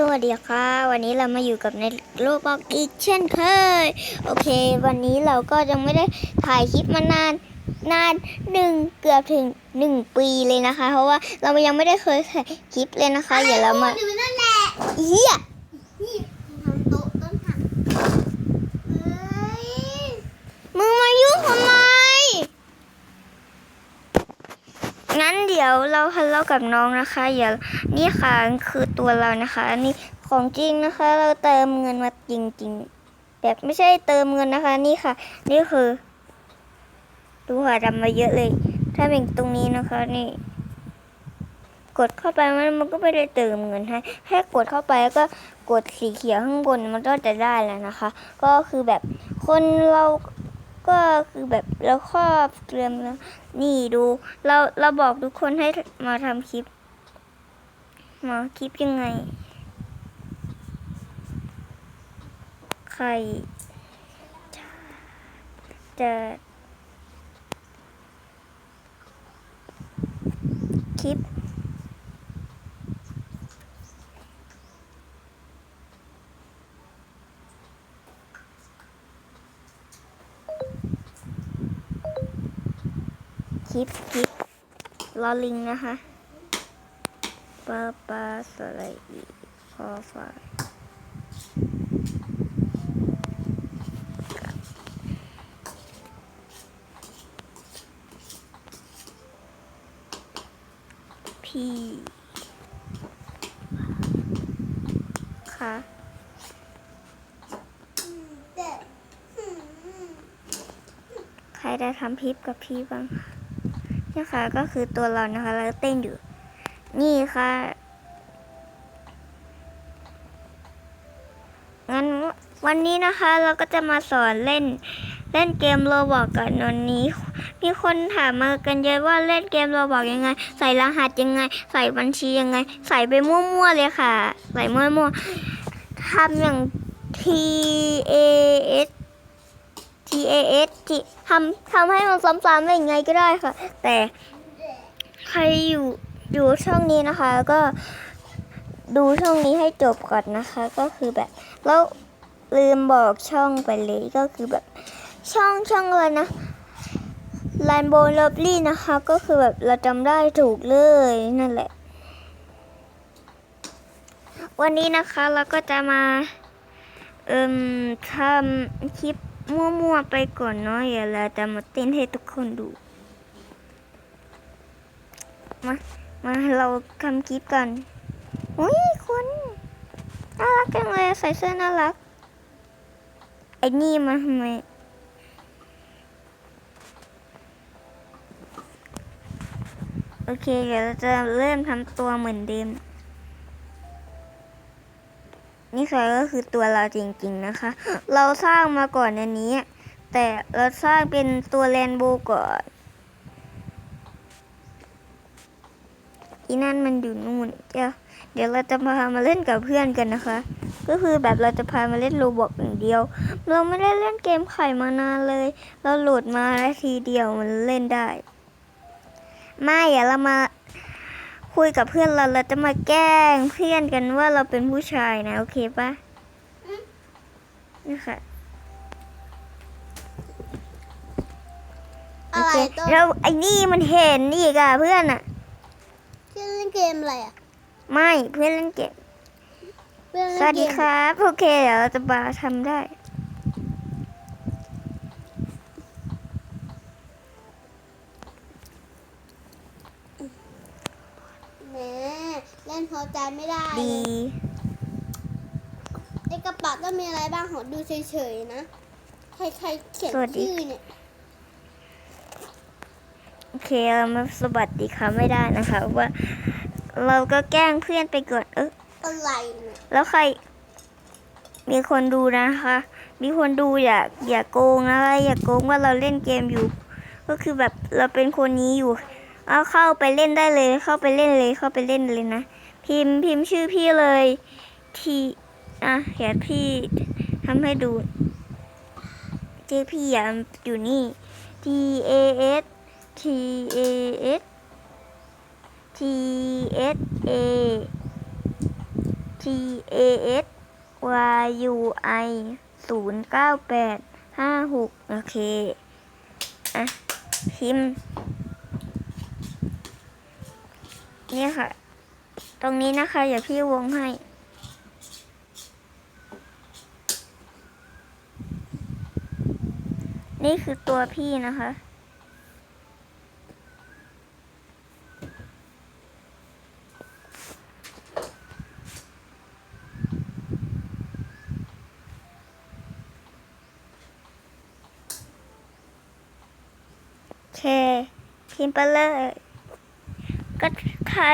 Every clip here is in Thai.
สวัสดีค่ะ วันนี้เรามาอยู่กับในโลกบอกอีกเช่นเคย โอเค วันนี้เราก็ยังไม่ได้ถ่ายคลิปมานานนานหนึ่งเกือบถึงหนึ่งปีเลยนะคะ เพราะว่าเรายังไม่ได้เคยถ่ายคลิปเลยนะคะเดี๋ยวเรามาอยู่นั่นแหละเฮียนี่ทำโต๊ะต้นหักเอ้ยมึงมายุ่งทำไม งั้นเดี๋ยวเราทะเลาะกับน้องนะคะอย่านี่ค่ะคือตัวเรานะคะอันี่ของจริงนะคะ เราเติมเงินมาจริง ๆ แบบไม่ใช่เติมเงินนะคะ นี่ค่ะ นี่คือดูค่ะทำมาเยอะเลย ถ้าเป็นตรงนี้นะคะ นี่ กดเข้าไปมันมันก็ไม่ได้เติมเงินให้แค่กดเข้าไปแล้วก็กดสีเขียวข้างบนมันก็จะได้แล้วนะคะ ก็คือแบบคนเรา ก็คือแบบเราครอบเตรียมแล้วนี่ดู เราเราบอกทุกคนให้มาทำคลิป มาคลิปยังไง ใคร จะคลิป ลิปคลิปลอลิงนะคะปาปาสไลอีพอฟายพี่ค่ะใครได้ทำพิปกับพี่บ้างคะ นี่ค่ะก็คือตัวเรานะคะแล้วเต้นอยู่ นี่ค่ะงั้นวันนี้นะคะเราก็จะมาสอนเล่นเล่นเกมโรบอกกันวันนี้ มีคนถามมากันเยอะว่าเล่นเกมโรบอกยังไง ใส่รหัสยังไง ใส่บัญชียังไง ใส่ไปมั่วๆเลยค่ะ ใส่มั่วๆทำอย่าง T A S T A S T ทำทำให้มันซ้ำๆได้ยังไงก็ได้ค่ะ แต่ใครอยู่อยู่ช่องนี้นะคะ ก็ดูช่องนี้ให้จบก่อนนะคะ ก็คือแบบแล้วลืมบอกช่องไปเลยก็คือแบบช่องช่องอะไรนะลนโบลบลี่นะคะ ก็คือแบบเราจำได้ถูกเลยนั่นแหละ วันนี้นะคะเราก็จะมา เอิ่มทำคลิป มั่วๆไปก่อนเนาะอย่าเราจะมาเต้นให้ทุกคนดู มา มาเราทำคลิปกันอุ้ยคนน่ารักจังเลยใส่เสื้อน่ารัก ไอ้นี่มาทำไมโอเคเดี๋ยวเราจะเริ่มทำตัวเหมือนเดิม นี่ค่ะก็คือตัวเราจริงๆนะคะ เราสร้างมาก่อนอันนี้ แต่เราสร้างเป็นตัวแรนโบว์ก่อนอีนั่นมันอยู่นู่นเดี๋ยวเดี๋ยวเราจะพามาเล่นกับเพื่อนกันนะคะ ก็คือแบบเราจะพามาเล่นโรบอกอย่างเดียว เราไม่ได้เล่นเกมไข่มานานเลย เราโหลดมาแล้วทีเดียวมันเล่นได้ ไม่อย่าเรามา คุยกับเพื่อนเราเราจะมาแกล้งเพื่อนกันว่าเราเป็นผู้ชายนะ โอเคปะนี่ค่ะโออะไรเคต้นแล้วไอ้นี่มันเห็นนี่กอะเพื่อนอะชื่อเล่นเกมอะไรอะไม่เพื่อนเล่นเกมเพื่อนสเล่วันสเกดีม ครับ โอเคเดี๋ยวเราจะมาทำได้ เล่นพอใจไม่ได้ดีในกระเป๋าต้องมีอะไรบ้างขอดูเฉยๆนะ ใครใครๆเขียนสวัสดีชื่อเนี่ยโอเคเรามาสวัสดีค่ะไม่ได้นะคะว่าเราก็แกล้งเพื่อนไปก่อนเอออะไรเนี่ยแล้วใคร มีคนดูนะคะ มีคนดูอย่าอย่าโกงนะคะอย่าโกงว่าเราเล่นเกมอยู่ ก็คือแบบเราเป็นคนนี้อยู่ เอาเข้าไปเล่นได้เลย เข้าไปเล่นเลยเข้าไปเล่นเลยนะ พิมพ์พิมพ์ชื่อพี่เลยทีอะเดี๋ยวพี่ทำให้ดูชื่อพี่อะอยู่นี่ T A S T A S T S A T A S Y U I ศูนย์เก้าแปดห้าหกโอเค อะ พิมพ์ นี่ค่ะ ตรงนี้นะคะเดี๋ยวพี่วงให้ นี่คือตัวพี่นะคะโอเคพิมพ์ไปเลย ก็ใคร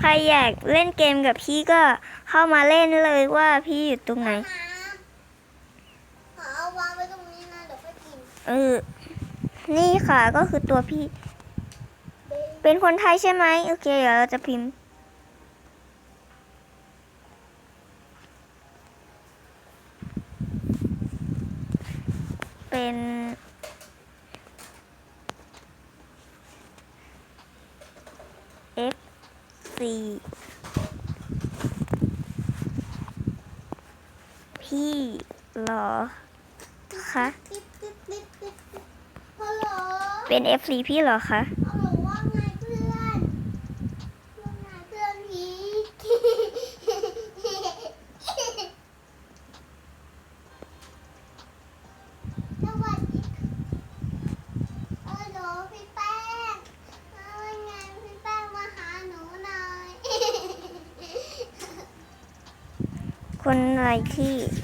ใครอยากเล่นเกมกับพี่ก็เข้ามาเล่นเลยว่าพี่อยู่ตรงไหนน้ำขอเอาวางไว้ตรงนี้นะเดี๋ยวค่อยกินเออ นี่ค่ะก็คือตัวพี่ เป็นคนไทยใช่ไหมโอเคเดี๋ยวเราจะพิมพ์เป็น C พี่เหรอคะติ๊ดติ๊ดติ๊ดติ๊ดติ๊ดฮัลโหลเป็น F C พี่เหรอคะ ฮัลโหลว่าไงเพื่อนว่าไงเพื่อนพีสวัสดีฮัลโหลพี่แป้งว่าไงพี่แป้งมาหาหนูหน่อย คนอะไร ที่พ